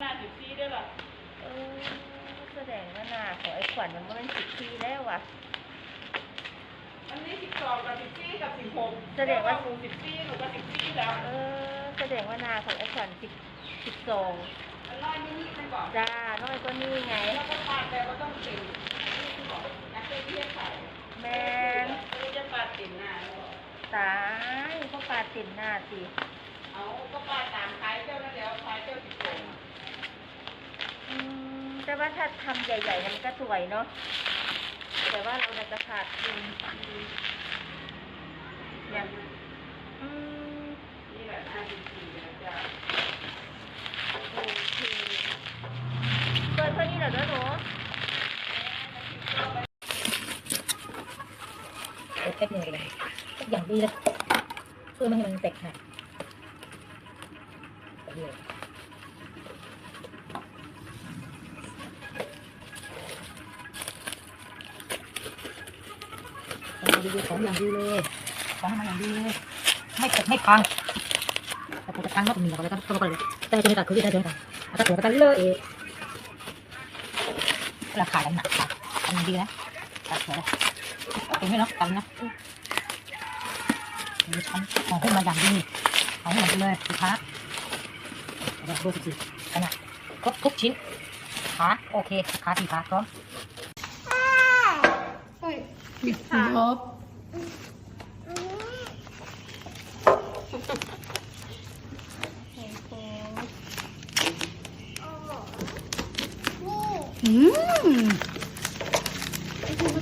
หน้าสิบสี่ด้วยล่ะเออแสดงว่าหน้าของไอ้ขวัญมันมันสิบปีแล้วว่ะ อันนี้สิบสองกับสิบสี่กับสิบหกแสดงว่า หนูสิบสี่หนูก็สิบสี่แล้วเออแสดงว่าหน้าของไอ้ขวัญสิบสิบสองอันน้อยนี่นี่มันบอกจ้าน้อยก็นี่ไง แล้วก็ปาดแต่ว่าต้องติ่งนี่คือบอกนักเต้นที่ไทยแมนไม่จะปาดติ่งหน้าแล้วบอกตายเขาปาดติ่มหน้าสิเอาก็ปาดตามคล้ายเจ้านั่นแล้วคล้ายเจ้าสิบสอง อืมแต่ ว่าถ้าทำใหญ่ๆมันก็สวยเนาะแต่ว่าเราน่าจะขาดทุนเนี่ยอืมนี่แหละห้าสิบสี่แล้วจ้ะโอเคเปิดเท่านี้เหรอเด้อหนูเปิดแป๊บนึงเลยอย่างดีเลยเพื่อไม่ให้มันแตกหักเลยของ ดีๆของอย่างดีเลยของมาอย่างดีเลยไม่ตกไม่พังแต่ผมจะพังก็มีแล้วก็ต้องไปเลยแต่จะไม่ตัดคือได้เลยค่ะแล้วก็ตัวกันเลยเองราคาดันหนักค่ะทำอย่าดีนะตัดสวยเลยเห็นไหมเนาะตันนะชั้นของขึ้นมาอย่างดีของให้มดเลยสิคะเดี๋ยวดูสิขนาดครบทุกชิ้นขาโอเคขาสี่ขาพร้อม บิดลบอืม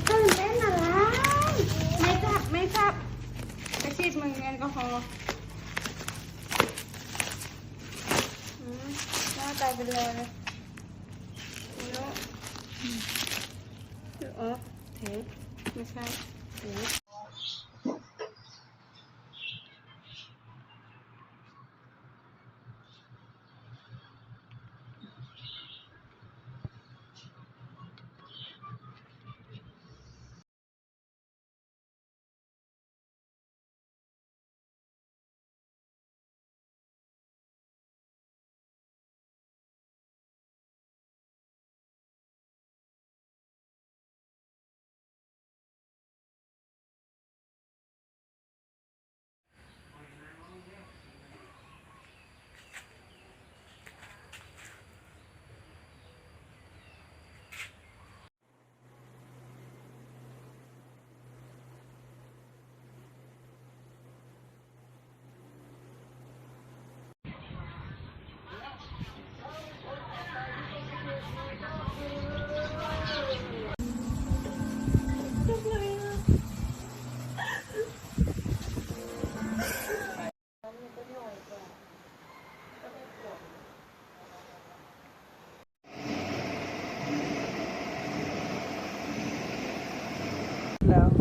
ตื่นเต้นอะไรไม่จับไม่จับไปฉีดมือแอลกอฮอล์อืมหน้าตายไปเลยเนาะอ๋อเทป ไม่ใช่ Hitler